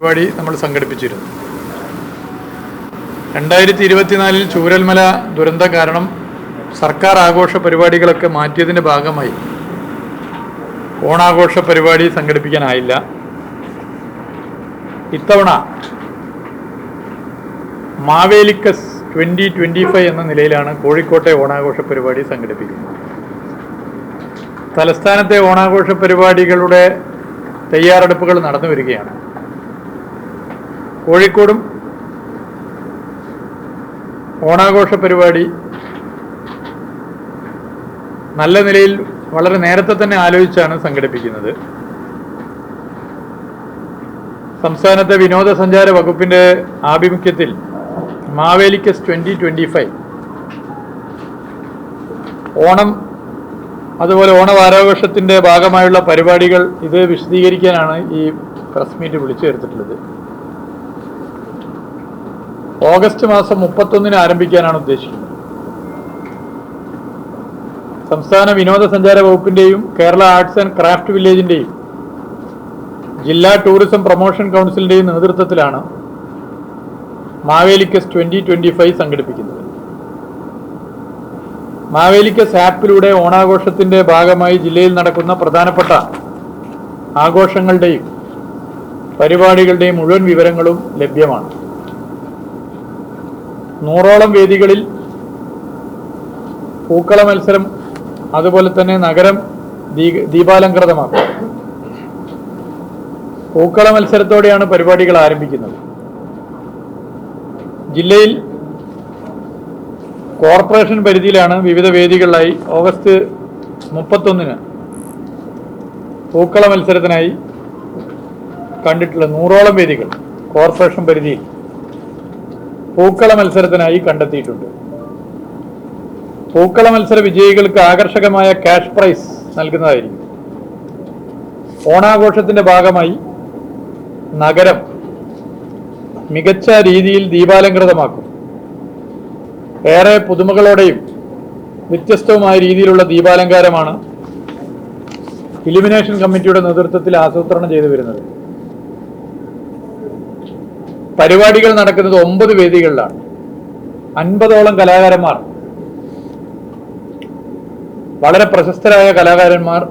പരിപാടി നമ്മൾ സംഘടിപ്പിച്ചിരുന്നു. രണ്ടായിരത്തി ഇരുപത്തിനാലിൽ ചൂരൽമല ദുരന്ത കാരണം സർക്കാർ ആഘോഷ പരിപാടികളൊക്കെ മാറ്റിയതിന്റെ ഭാഗമായി ഓണാഘോഷ പരിപാടി സംഘടിപ്പിക്കാനായില്ല. ഇത്തവണ മാവേലിക്കസ് ട്വന്റി ട്വന്റി ഫൈവ് എന്ന നിലയിലാണ് കോഴിക്കോട്ടെ ഓണാഘോഷ പരിപാടി സംഘടിപ്പിക്കുന്നത്. തലസ്ഥാനത്തെ ഓണാഘോഷ പരിപാടികളുടെ തയ്യാറെടുപ്പുകൾ നടന്നു വരികയാണ് കോഴിക്കോടും ഓണാഘോഷ പരിപാടി നല്ല നിലയിൽ വളരെ നേരത്തെ തന്നെ ആലോചിച്ചാണ് സംഘടിപ്പിക്കുന്നത്. സംസ്ഥാനത്തെ വിനോദസഞ്ചാര വകുപ്പിന്റെ ആഭിമുഖ്യത്തിൽ Mavelikkas twenty twenty five Onam അതുപോലെ ഓണവാരാഘോഷത്തിന്റെ ഭാഗമായുള്ള പരിപാടികൾ ഇത് വിശദീകരിക്കാനാണ് ഈ പ്രസ് മീറ്റ് വിളിച്ചു ചേർത്തിട്ടുള്ളത്. ഓഗസ്റ്റ് മാസം മുപ്പത്തൊന്നിന് ആരംഭിക്കാനാണ് ഉദ്ദേശിക്കുന്നത്. സംസ്ഥാന വിനോദസഞ്ചാര വകുപ്പിന്റെയും കേരള ആർട്സ് ആൻഡ് ക്രാഫ്റ്റ് വില്ലേജിന്റെയും ജില്ലാ ടൂറിസം പ്രൊമോഷൻ കൗൺസിലിന്റെയും നേതൃത്വത്തിലാണ് മാവേലിക്കസ് ട്വന്റി ട്വന്റി ഫൈവ് സംഘടിപ്പിക്കുന്നത്. മാവേലിക്കസ് ആപ്പിലൂടെ ഓണാഘോഷത്തിന്റെ ഭാഗമായി ജില്ലയിൽ നടക്കുന്ന പ്രധാനപ്പെട്ട ആഘോഷങ്ങളുടെയും പരിപാടികളുടെയും മുഴുവൻ വിവരങ്ങളും ലഭ്യമാണ്. നൂറോളം വേദികളിൽ പൂക്കള മത്സരം അതുപോലെ തന്നെ നഗരം ദീ- ദീപാലങ്കൃതമാക്കും പൂക്കള മത്സരത്തോടെയാണ് പരിപാടികൾ ആരംഭിക്കുന്നത്. ജില്ലയിൽ കോർപ്പറേഷൻ പരിധിയിലാണ് വിവിധ വേദികളിലായി ഓഗസ്റ്റ് മുപ്പത്തൊന്നിന് പൂക്കള മത്സരത്തിനായി കണ്ടിട്ടുള്ള നൂറോളം വേദികൾ കോർപ്പറേഷൻ പരിധിയിൽ. പൂക്കള മത്സരത്തിനായി കണ്ടെത്തിയിട്ടുണ്ട്. പൂക്കള മത്സര വിജയികൾക്ക് ആകർഷകമായ ക്യാഷ് പ്രൈസ് നൽകുന്നതായിരിക്കും. ഓണാഘോഷത്തിന്റെ ഭാഗമായി നഗരം മികച്ച രീതിയിൽ ദീപാലങ്കൃതമാക്കും ഏറെ പുതുമകളോടെയും വ്യത്യസ്തവുമായ രീതിയിലുള്ള ദീപാലങ്കാരമാണ് ഇലുമിനേഷൻ കമ്മിറ്റിയുടെ നേതൃത്വത്തിൽ ആസൂത്രണം ചെയ്തു വരുന്നത്. പരിപാടികൾ നടക്കുന്നത് ഒമ്പത് വേദികളിലാണ്. അൻപതോളം കലാകാരന്മാർ. വളരെ പ്രശസ്തരായ കലാകാരന്മാർ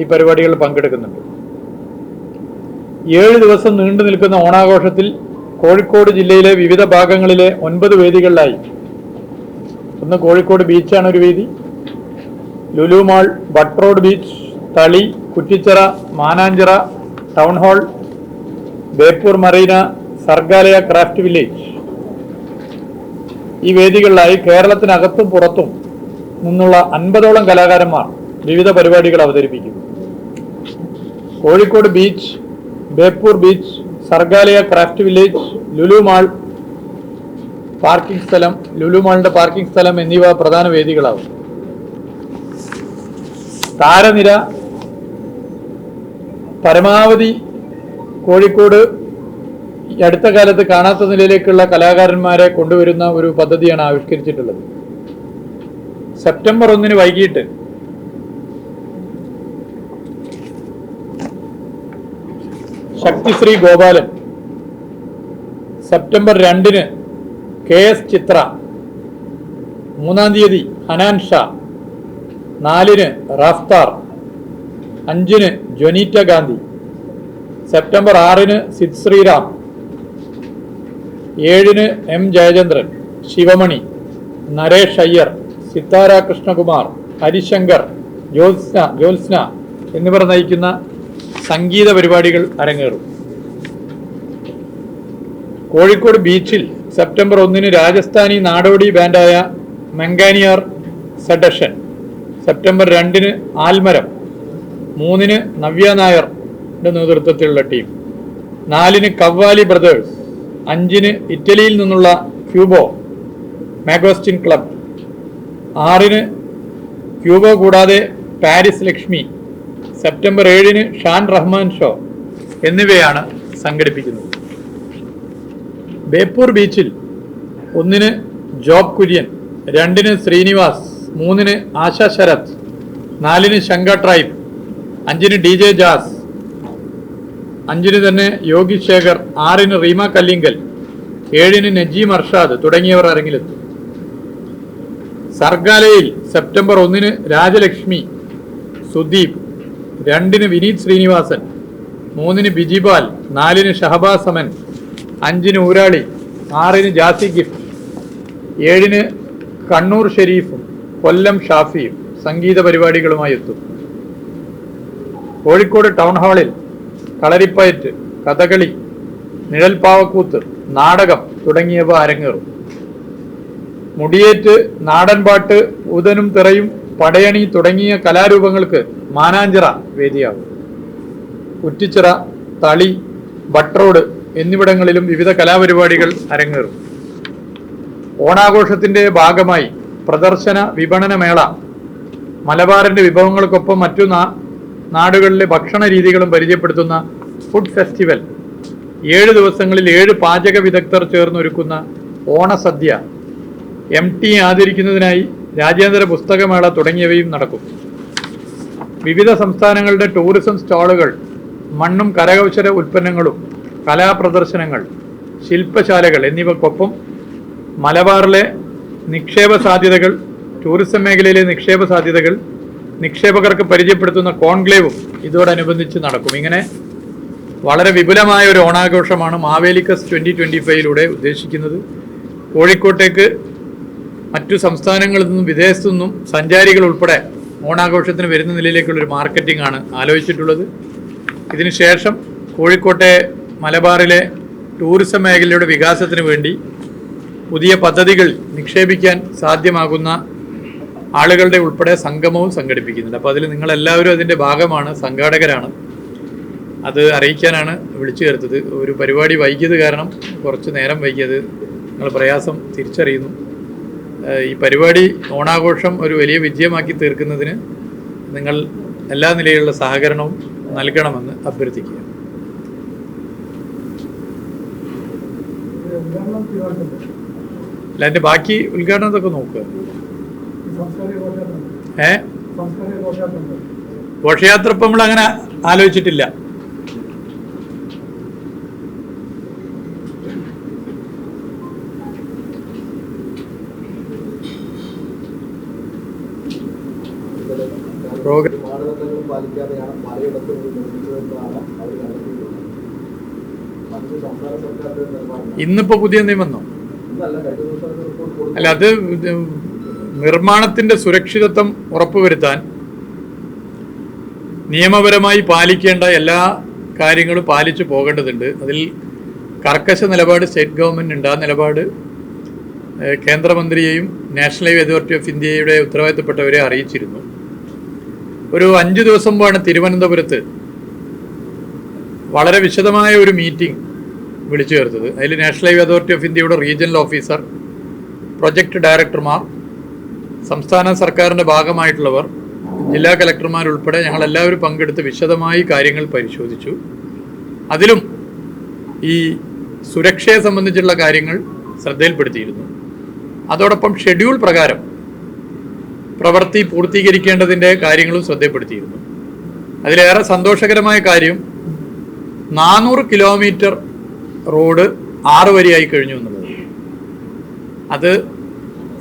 ഈ പരിപാടികളിൽ പങ്കെടുക്കുന്നുണ്ട്. ഏഴ് ദിവസം നീണ്ടു നിൽക്കുന്ന ഓണാഘോഷത്തിൽ കോഴിക്കോട് ജില്ലയിലെ വിവിധ ഭാഗങ്ങളിലെ ഒൻപത് വേദികളിലായി. ഒന്ന് കോഴിക്കോട് ബീച്ചാണ് ഒരു വേദി. Lulu mall Butt road beach Thali Kuttichira Mananchira town hall Beypore marina Sargalaya craft village. ഈ വേദികളിലായി കേരളത്തിനകത്തും പുറത്തും നിന്നുള്ള അൻപതോളം കലാകാരന്മാർ വിവിധ പരിപാടികൾ അവതരിപ്പിക്കും Kozhikode beach Beypore beach Sargalaya craft village Lulu mall parking സ്ഥലം ലുലു മാളിന്റെ പാർക്കിംഗ് സ്ഥലം എന്നിവ പ്രധാന വേദികളാവും താരനിര പരമാവധി കോഴിക്കോട് ഈ അടുത്ത കാലത്ത് കാണാത്ത നിലയിലേക്കുള്ള കലാകാരന്മാരെ കൊണ്ടുവരുന്ന ഒരു പദ്ധതിയാണ് ആവിഷ്കരിച്ചിട്ടുള്ളത്. സെപ്റ്റംബർ ഒന്നിന് വൈകിട്ട് ശക്തിശ്രീ ഗോപാലൻ സെപ്റ്റംബർ രണ്ടിന് കെ എസ് ചിത്ര മൂന്നാം തീയതി ഹനാൻ ഷാ നാലിന് റാഫ്താർ അഞ്ചിന് ജൊനീറ്റ ഗാന്ധി സെപ്റ്റംബർ ആറിന് സിദ് ശ്രീറാം ഏഴിന് എം ജയചന്ദ്രൻ ശിവമണി നരേഷ് അയ്യർ സിത്താര കൃഷ്ണകുമാർ ഹരിശങ്കർ ജ്യോത്സ്ന ജ്യോത്സ്ന എന്നിവർ നയിക്കുന്ന സംഗീത പരിപാടികൾ അരങ്ങേറും. കോഴിക്കോട് ബീച്ചിൽ സെപ്റ്റംബർ ഒന്നിന് രാജസ്ഥാനി നാടോടി ബാൻഡായ മെങ്കാനിയർ സെഡഷൻ സെപ്റ്റംബർ രണ്ടിന് ആൽമരം മൂന്നിന് നവ്യ നായർ നേതൃത്വത്തിലുള്ള ടീം നാലിന് കവ്വാലി ബ്രദേഴ്സ് അഞ്ചിന് ഇറ്റലിയിൽ നിന്നുള്ള ക്യൂബോ മാഗോസ്റ്റിൻ ക്ലബ്. ആറിന് ക്യൂബോ കൂടാതെ പാരിസ് ലക്ഷ്മി സെപ്റ്റംബർ ഏഴിന് ഷാൻ റഹ്മാൻ ഷോ എന്നിവയാണ് സംഘടിപ്പിക്കുന്നത്. ബേപ്പൂർ ബീച്ചിൽ ഒന്നിന് ജോബ് കുര്യൻ രണ്ടിന് ശ്രീനിവാസ് മൂന്നിന് ആശ ശരത് നാലിന് ശങ്ക ട്രൈബ് അഞ്ചിന് ഡി ജെ ജാസ് അഞ്ചിന് തന്നെ യോഗി ശേഖർ ആറിന് റീമ കല്ലിങ്കൽ ഏഴിന് നജീം അർഷാദ് തുടങ്ങിയവർ അരങ്ങിലെത്തും. സർഗാലയിൽ സെപ്റ്റംബർ ഒന്നിന് രാജലക്ഷ്മി സുദീപ് രണ്ടിന് വിനീത് ശ്രീനിവാസൻ മൂന്നിന് ബിജിപാൽ നാലിന് ഷഹബാസ് അമൻ അഞ്ചിന് ഊരാളി ആറിന് ജാസി ഗിഫ്റ്റ് ഏഴിന് കണ്ണൂർ ഷെരീഫും കൊല്ലം ഷാഫിയും സംഗീത പരിപാടികളുമായി എത്തും. കോഴിക്കോട് ടൗൺ ഹാളിൽ കളരിപ്പയറ്റ് കഥകളി നിഴൽപ്പാവക്കൂത്ത് നാടകം തുടങ്ങിയവ അരങ്ങേറും. മുടിയേറ്റ് നാടൻപാട്ട് ഉദനും തിറയും പടയണി തുടങ്ങിയ കലാരൂപങ്ങൾക്ക് മാനാഞ്ചിറ വേദിയാകും. കുറ്റിച്ചിറ തളി ബട്ടറോഡ് എന്നിവിടങ്ങളിലും വിവിധ കലാപരിപാടികൾ അരങ്ങേറും. ഓണാഘോഷത്തിന്റെ ഭാഗമായി പ്രദർശന വിപണന മേള മലബാറിന്റെ വിഭവങ്ങൾക്കൊപ്പം മറ്റു നാടുകളിലെ ഭക്ഷണ രീതികളും പരിചയപ്പെടുത്തുന്ന ഫുഡ് ഫെസ്റ്റിവൽ ഏഴ് ദിവസങ്ങളിൽ ഏഴ് പാചക വിദഗ്ധർ ചേർന്നൊരുക്കുന്ന ഓണസദ്യ. എം ടി ആദരിക്കുന്നതിനായി രാജ്യാന്തര പുസ്തകമേള തുടങ്ങിയവയും നടക്കും. വിവിധ സംസ്ഥാനങ്ങളുടെ ടൂറിസം സ്റ്റാളുകൾ മണ്ണും കരകൗശല ഉൽപ്പന്നങ്ങളും കലാപ്രദർശനങ്ങൾ ശില്പശാലകൾ എന്നിവക്കൊപ്പം മലബാറിലെ നിക്ഷേപ സാധ്യതകൾ ടൂറിസം മേഖലയിലെ നിക്ഷേപ സാധ്യതകൾ നിക്ഷേപകർക്ക് പരിചയപ്പെടുത്തുന്ന കോൺക്ലേവും ഇതോടനുബന്ധിച്ച് നടക്കും. ഇങ്ങനെ വളരെ വിപുലമായ ഒരു ഓണാഘോഷമാണ് മാവേലിക്കസ് ട്വന്റി ട്വന്റി ഫൈവിലൂടെ ഉദ്ദേശിക്കുന്നത്. കോഴിക്കോട്ടേക്ക് മറ്റു സംസ്ഥാനങ്ങളിൽ നിന്നും വിദേശത്തു നിന്നും സഞ്ചാരികൾ ഉൾപ്പെടെ ഓണാഘോഷത്തിന് വരുന്ന നിലയിലേക്കുള്ളൊരു മാർക്കറ്റിംഗ് ആണ് ആലോചിച്ചിട്ടുള്ളത്. ഇതിനുശേഷം കോഴിക്കോട്ടെ മലബാറിലെ ടൂറിസം മേഖലയുടെ വികാസത്തിന് വേണ്ടി പുതിയ പദ്ധതികൾ നിക്ഷേപിക്കാൻ സാധ്യമാകുന്ന ആളുകളുടെ ഉൾപ്പെടെ സംഗമവും സംഘടിപ്പിക്കുന്നുണ്ട്. അപ്പോൾ അതിൽ നിങ്ങളെല്ലാവരും അതിന്റെ ഭാഗമാണ് സംഘാടകരാണ്. അത് അറിയിക്കാനാണ് വിളിച്ചു ചേർത്തത്. ഒരു പരിപാടി വൈകിയത് കാരണം കുറച്ച് നേരം വൈകിയത് നിങ്ങൾ പ്രയാസം തിരിച്ചറിയുന്നു. ഈ പരിപാടി ഓണാഘോഷം ഒരു വലിയ വിജയമാക്കി തീർക്കുന്നതിന് നിങ്ങൾ എല്ലാ നിലയിലുള്ള സഹകരണവും നൽകണമെന്ന് അഭ്യർത്ഥിക്കുക. അല്ല അതിന്റെ ബാക്കി ഉദ്ഘാടനത്തൊക്കെ നോക്കുക. ഏ? ഘോഷയാത്ര. ഇപ്പം നമ്മൾ അങ്ങനെ ആലോചിച്ചിട്ടില്ല ഇന്നിപ്പോ പുതിയ കൊടുത്തു. അല്ല അത് ഇത് നിർമ്മാണത്തിന്റെ സുരക്ഷിതത്വം ഉറപ്പുവരുത്താൻ നിയമപരമായി പാലിക്കേണ്ട എല്ലാ കാര്യങ്ങളും പാലിച്ചു പോകേണ്ടതുണ്ട്. അതിൽ കർക്കശ നിലപാട് സ്റ്റേറ്റ് ഗവൺമെന്റ് ഉണ്ട്. ആ നിലപാട് കേന്ദ്രമന്ത്രിയെയും നാഷണൽ ഹൈവേ അതോറിറ്റി ഓഫ് ഇന്ത്യയുടെ ഉത്തരവാദിത്തപ്പെട്ടവരെ അറിയിച്ചിരുന്നു. ഒരു അഞ്ച് ദിവസം മുമ്പാണ് തിരുവനന്തപുരത്ത് വളരെ വിശദമായ ഒരു മീറ്റിംഗ് വിളിച്ചു ചേർത്തത്. അതിൽ നാഷണൽ ഹൈവേ അതോറിറ്റി ഓഫ് ഇന്ത്യയുടെ റീജിയണൽ ഓഫീസർ പ്രൊജക്ട് ഡയറക്ടർമാർ സംസ്ഥാന സർക്കാരിന്റെ ഭാഗമായിട്ടുള്ളവർ ജില്ലാ കലക്ടർമാരുൾപ്പെടെ ഞങ്ങൾ എല്ലാവരും പങ്കെടുത്ത് വിശദമായി കാര്യങ്ങൾ പരിശോധിച്ചു. അതിലും ഈ സുരക്ഷയെ സംബന്ധിച്ചുള്ള കാര്യങ്ങൾ ശ്രദ്ധയിൽപ്പെടുത്തിയിരുന്നു. അതോടൊപ്പം ഷെഡ്യൂൾ പ്രകാരം പ്രവൃത്തി പൂർത്തീകരിക്കേണ്ടതിന്റെ കാര്യങ്ങളും ശ്രദ്ധയിൽപ്പെടുത്തിയിരുന്നു. അതിലേറെ സന്തോഷകരമായ കാര്യം നാനൂറ് കിലോമീറ്റർ റോഡ് ആറ് വരിയായി കഴിഞ്ഞു എന്നുള്ളത്. അത്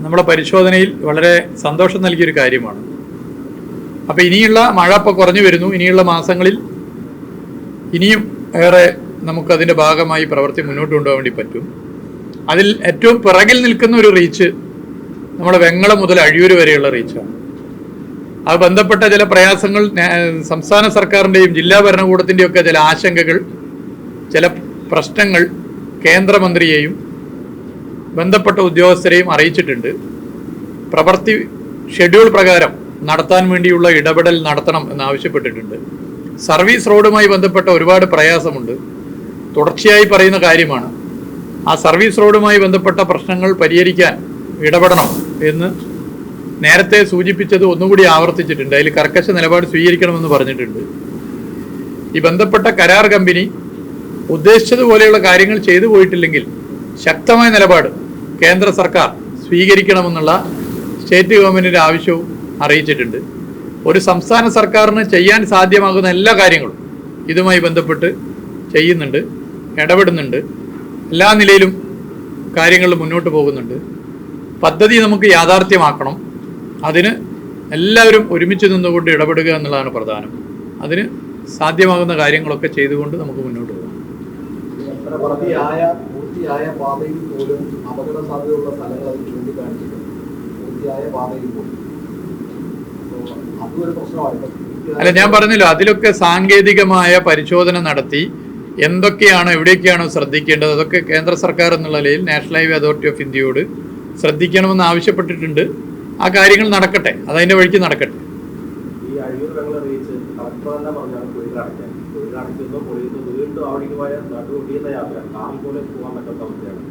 നമ്മുടെ പരിശോധനയിൽ വളരെ സന്തോഷം നൽകിയൊരു കാര്യമാണ്. അപ്പോൾ ഇനിയുള്ള മഴ ഇപ്പോൾ കുറഞ്ഞു വരുന്നു. ഇനിയുള്ള മാസങ്ങളിൽ ഇനിയും ഏറെ നമുക്കതിന്റെ ഭാഗമായി പ്രവൃത്തി മുന്നോട്ട് കൊണ്ടുപോകാൻ വേണ്ടി പറ്റും. അതിൽ ഏറ്റവും പിറകിൽ നിൽക്കുന്ന ഒരു റീച്ച് നമ്മുടെ വെങ്ങളം മുതൽ അഴിയൂര് വരെയുള്ള റീച്ചാണ് അത് ബന്ധപ്പെട്ട ചില പ്രയാസങ്ങൾ സംസ്ഥാന സർക്കാരിന്റെയും ജില്ലാ ഭരണകൂടത്തിന്റെയും ഒക്കെ ചില ആശങ്കകൾ ചില പ്രശ്നങ്ങൾ കേന്ദ്രമന്ത്രിയെയും ബന്ധപ്പെട്ട ഉദ്യോഗസ്ഥരെയും അറിയിച്ചിട്ടുണ്ട്. പ്രവൃത്തി ഷെഡ്യൂൾ പ്രകാരം നടത്താൻ വേണ്ടിയുള്ള ഇടപെടൽ നടത്തണം എന്നാവശ്യപ്പെട്ടിട്ടുണ്ട്. സർവീസ് റോഡുമായി ബന്ധപ്പെട്ട ഒരുപാട് പ്രയാസമുണ്ട്. തുടർച്ചയായി പറയുന്ന കാര്യമാണ് ആ സർവീസ് റോഡുമായി ബന്ധപ്പെട്ട പ്രശ്നങ്ങൾ പരിഹരിക്കാൻ ഇടപെടണം എന്ന് നേരത്തെ സൂചിപ്പിച്ചത് ഒന്നുകൂടി ആവർത്തിച്ചിട്ടുണ്ട്. അതിൽ കർക്കശ നിലപാട് സ്വീകരിക്കണമെന്ന് പറഞ്ഞിട്ടുണ്ട്. ഈ ബന്ധപ്പെട്ട കരാർ കമ്പനി ഉദ്ദേശിച്ചതുപോലെയുള്ള കാര്യങ്ങൾ ചെയ്തു പോയിട്ടില്ലെങ്കിൽ ശക്തമായ നിലപാട് കേന്ദ്ര സർക്കാർ സ്വീകരിക്കണമെന്നുള്ള സ്റ്റേറ്റ് ഗവൺമെന്റിന്റെ ആവശ്യവും അറിയിച്ചിട്ടുണ്ട്. ഒരു സംസ്ഥാന സർക്കാരിന് ചെയ്യാൻ സാധ്യമാകുന്ന എല്ലാ കാര്യങ്ങളും ഇതുമായി ബന്ധപ്പെട്ട് ചെയ്യുന്നുണ്ട് ഇടപെടുന്നുണ്ട്. എല്ലാ നിലയിലും കാര്യങ്ങൾ മുന്നോട്ട് പോകുന്നുണ്ട്. പദ്ധതി നമുക്ക് യാഥാർത്ഥ്യമാക്കണം. അതിന് എല്ലാവരും ഒരുമിച്ച് നിന്നുകൊണ്ട് ഇടപെടുക എന്നുള്ളതാണ് പ്രധാനം. അതിന് സാധ്യമാകുന്ന കാര്യങ്ങളൊക്കെ ചെയ്തുകൊണ്ട് നമുക്ക് മുന്നോട്ട് പോകാം. പൂർത്തിയായ പാതയിൽ പോലും അപകട സാധ്യതയുള്ള സ്ഥലങ്ങൾ അത് ചൂണ്ടിക്കാണിച്ചിട്ടുണ്ട്. പൂർത്തിയായ പാതയിൽ പോലും. അതും ഒരു പ്രശ്നമായിട്ട് അല്ല ഞാൻ പറഞ്ഞല്ലോ അതിലൊക്കെ സാങ്കേതികമായ പരിശോധന നടത്തി എന്തൊക്കെയാണ് എവിടെയൊക്കെയാണോ ശ്രദ്ധിക്കേണ്ടത്? അതൊക്കെ കേന്ദ്ര സർക്കാർ എന്നുള്ള നിലയിൽ നാഷണൽ ഹൈവേ അതോറിറ്റി ഓഫ് ഇന്ത്യയോട് ശ്രദ്ധിക്കണമെന്ന് ആവശ്യപ്പെട്ടിട്ടുണ്ട്. ആ കാര്യങ്ങൾ നടക്കട്ടെ അതതിന്റെ വഴിക്ക് നടക്കട്ടെ. ഈ അഴിയൂർ വെള്ളം കളക്ടർ തന്നെ പറഞ്ഞാണ് അവിടേക്ക് പോയ യാത്ര. കാറിൽ പോലെ പോകാൻ പറ്റാത്ത അവസ്ഥയാണ്.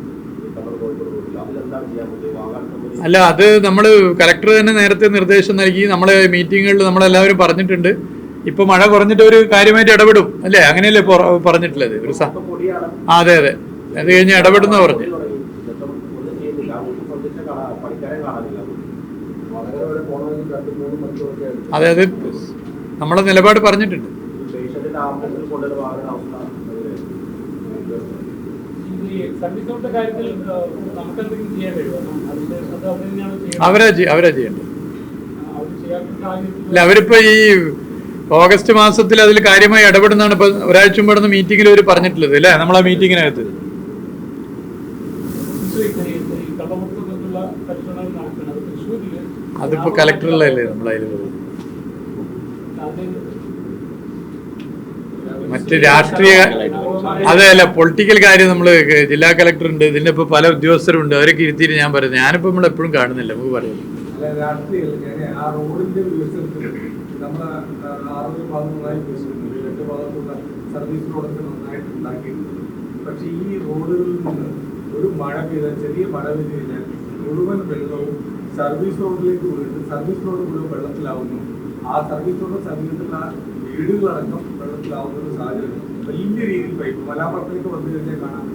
അല്ല അത് നമ്മൾ കലക്ടർ തന്നെ നേരത്തെ നിർദ്ദേശം നൽകി. നമ്മളെ മീറ്റിങ്ങുകളിൽ നമ്മളെല്ലാവരും പറഞ്ഞിട്ടുണ്ട്. ഇപ്പൊ മഴ കുറഞ്ഞിട്ട് ഒരു കാര്യമായിട്ട് ഇടപെടും. അല്ലേ? അങ്ങനെയല്ലേ പൊറ- പറഞ്ഞിട്ടുള്ളത്? ഒരു ആ, അതെ അതെ. അത് കഴിഞ്ഞ് ഇടപെടുന്ന പറഞ്ഞു. അതെ അത്. നമ്മളെ നിലപാട് പറഞ്ഞിട്ടുണ്ട്. അവരാ അവരാ ചെയ്യേണ്ടത്. അല്ല അവരിപ്പോ ഈ ഓഗസ്റ്റ് മാസത്തിൽ അതിൽ കാര്യമായി ഇടപെടുന്നതാണ് ഇപ്പൊ ഒരാഴ്ച മുമ്പ് നടന്ന മീറ്റിംഗിൽ അവർ പറഞ്ഞിട്ടുള്ളത് അല്ലേ? നമ്മളെ മീറ്റിങ്ങിനകത്ത് അതിപ്പോ ഈ- നമ്മളതിൽ പരിശോധനകൾ നടക്കുന്നത് അത് തൃശ്ശൂരിൽ അതിപ്പോ കലക്ടറിലല്ലേ നമ്മളതിൽ അതിന് മറ്റ് രാഷ്ട്രീയ അതെ അല്ല പൊളിറ്റിക്കൽ കാര്യം നമ്മൾ ജില്ലാ കളക്ടർ ഉണ്ട് ഇതിന്റെ ഇപ്പൊ പല ഉദ്യോഗസ്ഥരുണ്ട് അവരൊക്കെ ഇരുത്തിയിട്ട് ഞാൻ പറയുന്നത്. ഞാനിപ്പോ നമ്മൾ എപ്പോഴും കാണുന്നില്ല നമുക്ക് പറയാം. ഒരു മഴ മഴ മുഴുവൻ വെള്ളവും സർവീസ് റോഡിലേക്ക് വീണിട്ട് സർവീസ് റോഡ് മുഴുവൻ വെള്ളത്തിലാവുന്നു. ആ സർവീസ് റോഡ് സമീപത്തുള്ള വീടുകളടക്കം വെള്ളത്തിലാവുന്ന ഒരു സാഹചര്യം വലിയ രീതിയിൽ പൈപ്പ് മലാപ്പുറത്തേക്ക് വന്നു കഴിഞ്ഞാൽ കാണാൻ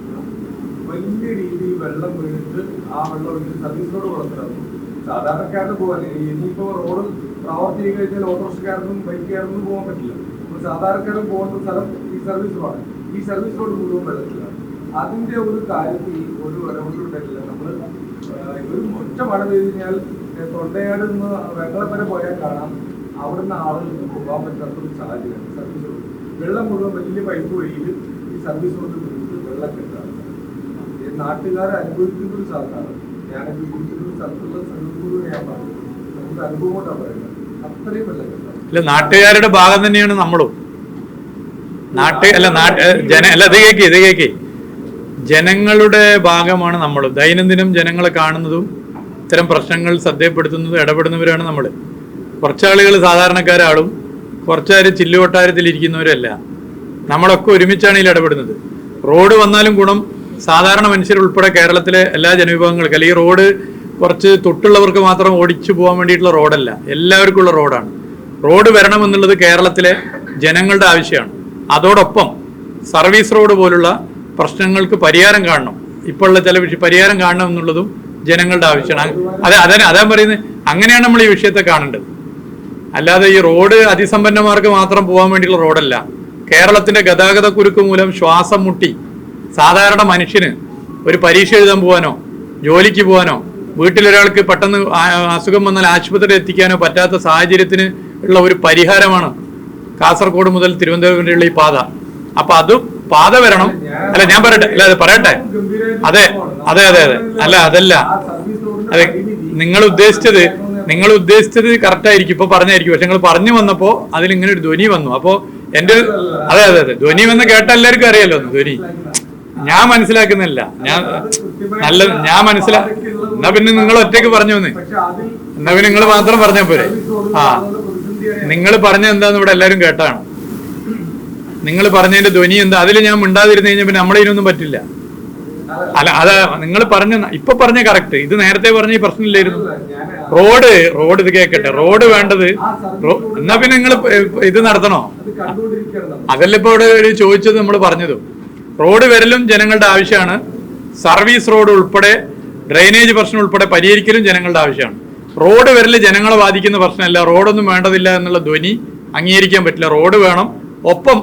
വലിയ രീതിയിൽ വെള്ളം വീണിട്ട് ആ വെള്ളം ഒരു സർവീസിനോട് വെള്ളത്തിലാവുന്നു സാധാരണക്കാരന് പോകാൻ ഇനിയിപ്പോ റോഡ് പ്രവർത്തി ചെയ്ത് കഴിഞ്ഞാൽ ഓട്ടോറിക്ഷക്കാരനും ബൈക്കുകാരനും പോകാൻ പറ്റില്ല. അപ്പൊ സാധാരണക്കാരൻ പോകുന്ന സ്ഥലം ഈ സർവീസ് റോഡാണ് ഈ സർവീസ് റോഡ് മുഴുവൻ വെള്ളത്തിലാണ്. അതിന്റെ ഒരു കാര്യത്തിൽ ഒരു ഇടപെട്ടുണ്ടായിട്ടില്ല നമ്മൾ ആഹ് ഒരു ഒറ്റ മഴ പെയ്ത് കഴിഞ്ഞാൽ തൊണ്ടയാട് നിന്ന് വെള്ളം വരെ പോയാൽ കാണാം. അവിടുന്ന് ആളുകൾക്ക് പോകാൻ പറ്റാത്ത ഒരു സാഹചര്യം സർവീസ് റോഡ് വെള്ളം മുഴുവൻ വലിയ പൈപ്പ് വഴിയിൽ ഈ സർവീസ് റോഡിൽ നിന്ന് വെള്ളം കിട്ടാറുണ്ട് നാട്ടുകാരെ അനുഭവിക്കുന്ന ഒരു സ്ഥലത്താണ്. ഞാൻ ജീവിക്കുന്ന ഒരു സ്ഥലത്തുള്ള സർവീസ് ഞാൻ പറഞ്ഞു. നമുക്ക് അനുഭവം കൊണ്ടാണ് പറയുന്നത്. അത്രയും വെള്ളം കെട്ടാണ് അല്ല നാട്ടുകാരുടെ ഭാഗം തന്നെയാണ് നമ്മളും. നാട്ട് അല്ല നാട്ട് ജന അല്ല ഇത് കേക്ക് ഇത് കേക്ക്. ജനങ്ങളുടെ ഭാഗമാണ് നമ്മൾ ദൈനംദിനം ജനങ്ങളെ കാണുന്നതും ഇത്തരം പ്രശ്നങ്ങൾ ശ്രദ്ധയപ്പെടുത്തുന്നതും ഇടപെടുന്നവരാണ് നമ്മൾ കുറച്ചാളുകൾ സാധാരണക്കാരാളും കുറച്ചാൾ ചില്ലുവട്ടാരത്തിലിരിക്കുന്നവരല്ല നമ്മളൊക്കെ ഒരുമിച്ചാണ് ഇതിൽ ഇടപെടുന്നത്. റോഡ് വന്നാലും ഗുണം സാധാരണ മനുഷ്യരുൾപ്പെടെ കേരളത്തിലെ എല്ലാ ജനവിഭാഗങ്ങൾക്കും അല്ലെങ്കിൽ റോഡ് കുറച്ച് തൊട്ടുള്ളവർക്ക് മാത്രം ഓടിച്ചു പോകാൻ വേണ്ടിയിട്ടുള്ള റോഡല്ല. എല്ലാവർക്കും ഉള്ള റോഡാണ്. റോഡ് വരണമെന്നുള്ളത് കേരളത്തിലെ ജനങ്ങളുടെ ആവശ്യമാണ്. അതോടൊപ്പം സർവീസ് റോഡ് പോലുള്ള പ്രശ്നങ്ങൾക്ക് പരിഹാരം കാണണം. ഇപ്പോഴുള്ള ചില വിഷയം പരിഹാരം കാണണം എന്നുള്ളതും ജനങ്ങളുടെ ആവശ്യമാണ്. അതെ അതെ അതാ പറയുന്നത്. അങ്ങനെയാണ് നമ്മൾ ഈ വിഷയത്തെ കാണേണ്ടത്. അല്ലാതെ ഈ റോഡ് അതിസമ്പന്നമാർക്ക് മാത്രം പോകാൻ വേണ്ടിയുള്ള റോഡല്ല. കേരളത്തിന്റെ ഗതാഗത കുരുക്ക് മൂലം ശ്വാസം മുട്ടി സാധാരണ മനുഷ്യന് ഒരു പരീക്ഷ എഴുതാൻ പോകാനോ ജോലിക്ക് പോകാനോ വീട്ടിലൊരാൾക്ക് പെട്ടെന്ന് അസുഖം വന്നാൽ ആശുപത്രിയിൽ എത്തിക്കാനോ പറ്റാത്ത സാഹചര്യത്തിന് ഉള്ള ഒരു പരിഹാരമാണ് കാസർഗോഡ് മുതൽ തിരുവനന്തപുരം വരെയുള്ള ഈ പാത. അപ്പൊ അത് പാത വരണം. അല്ല ഞാൻ പറയട്ടെ. അല്ല അത് പറയട്ടെ. അതെ അതെ അതെ അതെ. അല്ല അതല്ല. അതെ നിങ്ങൾ ഉദ്ദേശിച്ചത് നിങ്ങൾ ഉദ്ദേശിച്ചത് കറക്റ്റ് ആയിരിക്കും. ഇപ്പൊ പറഞ്ഞായിരിക്കും. പക്ഷെ നിങ്ങൾ പറഞ്ഞു വന്നപ്പോ അതിൽ ഇങ്ങനെ ഒരു ധ്വനി വന്നു. അപ്പോ എന്റെ അതെ അതെ അതെ. ധ്വനി വന്ന് കേട്ട എല്ലാവർക്കും അറിയാലോ ധ്വനി. ഞാൻ മനസ്സിലാക്കുന്നില്ല. ഞാൻ നല്ല ഞാൻ മനസ്സിലാ എന്നാ പിന്നെ നിങ്ങൾ ഒറ്റയ്ക്ക് പറഞ്ഞു വന്നേ. എന്നാ പിന്നെ നിങ്ങൾ മാത്രം പറഞ്ഞ പോരെ. ആ. നിങ്ങൾ പറഞ്ഞ എന്താന്ന് ഇവിടെ എല്ലാരും കേട്ടാണ്. നിങ്ങൾ പറഞ്ഞതിന്റെ ധ്വനി എന്താ? അതിൽ ഞാൻ മിണ്ടാതിരുന്നു കഴിഞ്ഞാൽ പിന്നെ നമ്മളെ ഇതിനൊന്നും പറ്റില്ല. അല്ല അതാ നിങ്ങൾ പറഞ്ഞ ഇപ്പൊ പറഞ്ഞ കറക്റ്റ് ഇത് നേരത്തെ പറഞ്ഞ ഈ പ്രശ്നമില്ലായിരുന്നു. റോഡ് റോഡ് ഇത് കേക്കട്ടെ. റോഡ് വേണ്ടത് എന്നാ പിന്നെ നിങ്ങൾ ഇത് നടത്തണോ? അതല്ല ഇപ്പൊ ഇവിടെ ഒരു ചോദിച്ചത് നമ്മൾ പറഞ്ഞതും. റോഡ് വരലും ജനങ്ങളുടെ ആവശ്യമാണ്. സർവീസ് റോഡ് ഉൾപ്പെടെ ഡ്രെയിനേജ് പ്രശ്നം ഉൾപ്പെടെ പരിഹരിക്കലും ജനങ്ങളുടെ ആവശ്യമാണ്. റോഡ് വരൽ ജനങ്ങളെ ബാധിക്കുന്ന പ്രശ്നമല്ല. റോഡൊന്നും വേണ്ടതില്ല എന്നുള്ള ധ്വനി അംഗീകരിക്കാൻ പറ്റില്ല. റോഡ് വേണം. ഒപ്പം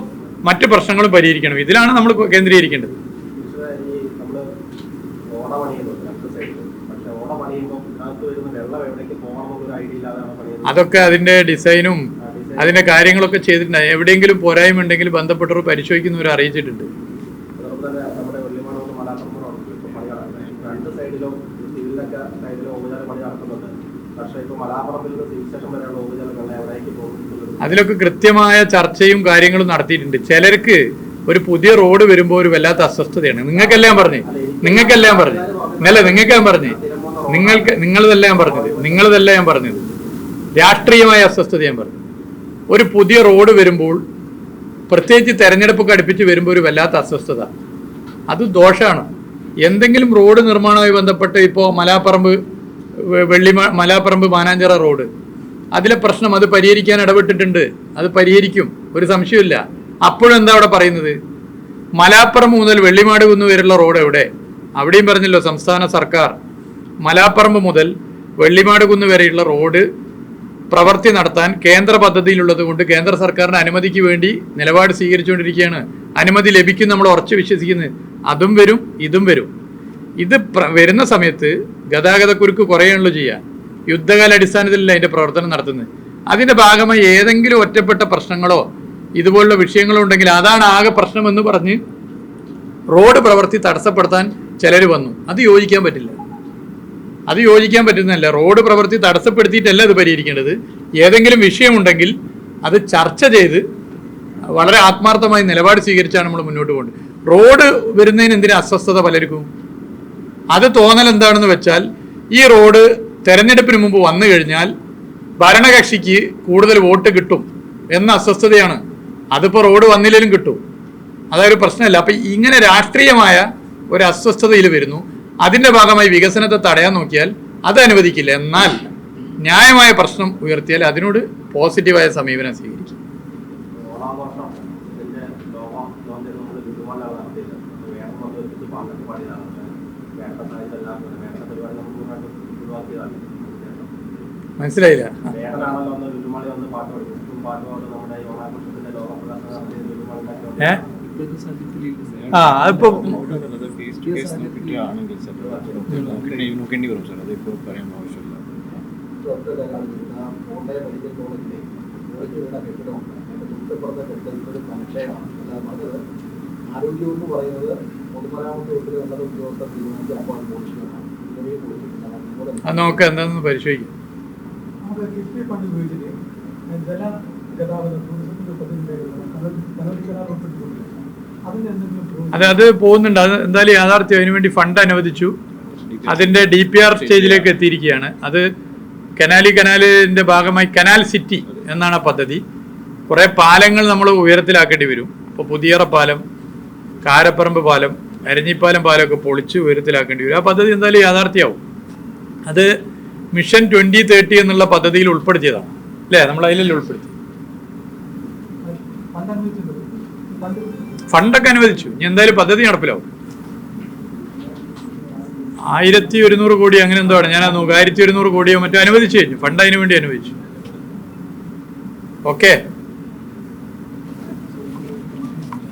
മറ്റു പ്രശ്നങ്ങളും പരിഹരിക്കണം. ഇതിലാണ് നമ്മൾ കേന്ദ്രീകരിക്കേണ്ടത്. അതൊക്കെ അതിന്റെ ഡിസൈനും അതിന്റെ കാര്യങ്ങളൊക്കെ ചെയ്തിട്ടുണ്ട്. എവിടെയെങ്കിലും പോരായ്മ ഉണ്ടെങ്കിൽ ബന്ധപ്പെട്ടവർ പരിശോധിക്കുന്നവർ അറിയിച്ചിട്ടുണ്ട്. അതിലൊക്കെ കൃത്യമായ ചർച്ചയും കാര്യങ്ങളും നടത്തിയിട്ടുണ്ട്. ചിലർക്ക് ഒരു പുതിയ റോഡ് വരുമ്പോൾ ഒരു വല്ലാത്ത അസ്വസ്ഥതയാണ്. നിങ്ങൾക്കെല്ലാം പറഞ്ഞു. നിങ്ങൾക്കെല്ലാം പറഞ്ഞു. അല്ല നിങ്ങൾക്ക് ഞാൻ പറഞ്ഞു. നിങ്ങൾക്ക് നിങ്ങളതല്ല ഞാൻ പറഞ്ഞത്. നിങ്ങളതല്ല ഞാൻ പറഞ്ഞത്. രാഷ്ട്രീയമായ അസ്വസ്ഥത ഞാൻ പറഞ്ഞു. ഒരു പുതിയ റോഡ് വരുമ്പോൾ പ്രത്യേകിച്ച് തെരഞ്ഞെടുപ്പൊക്കെ അടുപ്പിച്ച് വരുമ്പോൾ ഒരു വല്ലാത്ത അസ്വസ്ഥത. അത് ദോഷമാണ് എന്തെങ്കിലും റോഡ് നിർമ്മാണവുമായി ബന്ധപ്പെട്ട് ഇപ്പോൾ മലാപ്പറമ്പ് വെള്ളി മലാപ്പറമ്പ് മാനാഞ്ചിറ റോഡ്. അതിലെ പ്രശ്നം അത് പരിഹരിക്കാൻ ഇടപെട്ടിട്ടുണ്ട്. അത് പരിഹരിക്കും. ഒരു സംശയമില്ല അപ്പോഴെന്താ അവിടെ പറയുന്നത്? മലാപ്പറമ്പ് മുതൽ വെള്ളിമാട് കുന്ന് വരെയുള്ള റോഡ് എവിടെ? അവിടെയും പറഞ്ഞല്ലോ സംസ്ഥാന സർക്കാർ. മലാപ്പറമ്പ് മുതൽ വെള്ളിമാട് കുന്ന് വരെയുള്ള റോഡ് പ്രവൃത്തി നടത്താൻ കേന്ദ്ര പദ്ധതിയിലുള്ളത് കൊണ്ട് കേന്ദ്ര സർക്കാരിന്റെ അനുമതിക്ക് വേണ്ടി നിലപാട് സ്വീകരിച്ചുകൊണ്ടിരിക്കുകയാണ്. അനുമതി ലഭിക്കും നമ്മൾ ഉറച്ചു വിശ്വസിക്കുന്നത്. അതും വരും ഇതും വരും. ഇത് വരുന്ന സമയത്ത് ഗതാഗതക്കുരുക്ക് കുറയുള്ളൂ ചെയ്യുക. യുദ്ധകാല അടിസ്ഥാനത്തിലല്ല അതിന്റെ പ്രവർത്തനം നടത്തുന്നത്. അതിന്റെ ഭാഗമായി ഏതെങ്കിലും ഒറ്റപ്പെട്ട പ്രശ്നങ്ങളോ ഇതുപോലുള്ള വിഷയങ്ങളോ ഉണ്ടെങ്കിൽ അതാണ് ആകെ പ്രശ്നമെന്ന് പറഞ്ഞ് റോഡ് പ്രവൃത്തി തടസ്സപ്പെടുത്താൻ ചിലർ വന്നു. അത് യോജിക്കാൻ പറ്റില്ല. അത് യോജിക്കാൻ പറ്റുന്നതല്ല. റോഡ് പ്രവൃത്തി തടസ്സപ്പെടുത്തിയിട്ടല്ല അത് പരിഹരിക്കേണ്ടത്. ഏതെങ്കിലും വിഷയമുണ്ടെങ്കിൽ അത് ചർച്ച ചെയ്ത് വളരെ ആത്മാർത്ഥമായി നിലപാട് സ്വീകരിച്ചാണ് നമ്മൾ മുന്നോട്ട് പോകുന്നത് റോഡ് വരുന്നതിന് എന്തിനാ അസ്വസ്ഥത പലർക്കും? അത് തോന്നൽ എന്താണെന്ന് വെച്ചാൽ ഈ റോഡ് തെരഞ്ഞെടുപ്പിന് മുമ്പ് വന്നു കഴിഞ്ഞാൽ ഭരണകക്ഷിക്ക് കൂടുതൽ വോട്ട് കിട്ടും എന്ന അസ്വസ്ഥതയാണ്. അതിപ്പോൾ റോഡ് വന്നില്ലെങ്കിലും കിട്ടും. അതൊരു പ്രശ്നമല്ല. അപ്പം ഇങ്ങനെ രാഷ്ട്രീയമായ ഒരു അസ്വസ്ഥതയിൽ വരുന്നു. അതിന്റെ ഭാഗമായി വികസനത്തെ തടയാൻ നോക്കിയാൽ അത് അനുവദിക്കില്ല. എന്നാൽ ന്യായമായ പ്രശ്നം ഉയർത്തിയാൽ അതിനോട് പോസിറ്റീവായ സമീപനം സ്വീകരിക്കും. മനസ്സിലായില്ല. ഏ? ആ അതിപ്പോ നോക്കിയിട്ടാണെങ്കിൽ സാർ നോക്കേണ്ടി വരും സാർ അതിപ്പോൾ പറയാൻ ആവശ്യമില്ല. ആരോഗ്യം എന്ന് പറയുന്നത് പൊതുമരാമത്ത് വകുപ്പിലെ ഉന്നത ഉദ്യോഗസ്ഥർ തീരുമാനിച്ച അപ്പോൾ പൊളിച്ചിട്ടാണ് ചെറിയ പൊളിച്ചിട്ടാണ് അത് നോക്കാം എന്താണെന്ന് പരിശോധിക്കും ജല ഗതാഗത ടൂറിസത്തിന്റെ പദ്ധതി അത് അത് പോകുന്നുണ്ട്. അത് എന്തായാലും യാഥാർത്ഥ്യം അതിനുവേണ്ടി ഫണ്ട് അനുവദിച്ചു. അതിന്റെ ഡി പി ആർ സ്റ്റേജിലേക്ക് എത്തിയിരിക്കുകയാണ്. അത് കനാലി കനാലിന്റെ ഭാഗമായി കനാൽ സിറ്റി എന്നാണ് ആ പദ്ധതി. കുറേ പാലങ്ങൾ നമ്മൾ ഉയരത്തിലാക്കേണ്ടി വരും. ഇപ്പോൾ പുതിയറ പാലം കാരപ്പറമ്പ് പാലം അരഞ്ഞിപ്പാലം പാലമൊക്കെ പൊളിച്ച് ഉയരത്തിലാക്കേണ്ടി വരും. ആ പദ്ധതി എന്തായാലും യാഥാർത്ഥ്യമാവും അത് മിഷൻ ട്വന്റി തേർട്ടി എന്നുള്ള പദ്ധതിയിൽ ഉൾപ്പെടുത്തിയതാണ്. അല്ലേ? നമ്മൾ അതിലല്ലേ ഉൾപ്പെടുത്തി ഫണ്ട് അനുവദിച്ചിട്ടുണ്ട് ഫണ്ട് ഫണ്ടൊക്കെ അനുവദിച്ചു. ഇനി എന്തായാലും പദ്ധതി നടപ്പിലാവും. ആയിരത്തി ഒരുന്നൂറ് കോടി അങ്ങനെ എന്തോ ആണ്. ഞാൻ അത് നോക്കുക ആയിരത്തി ഒരുന്നൂറ് കോടിയോ മറ്റോ അനുവദിച്ചു കഴിഞ്ഞു. ഫണ്ട് അതിനു വേണ്ടി അനുവദിച്ചു. ഓക്കെ.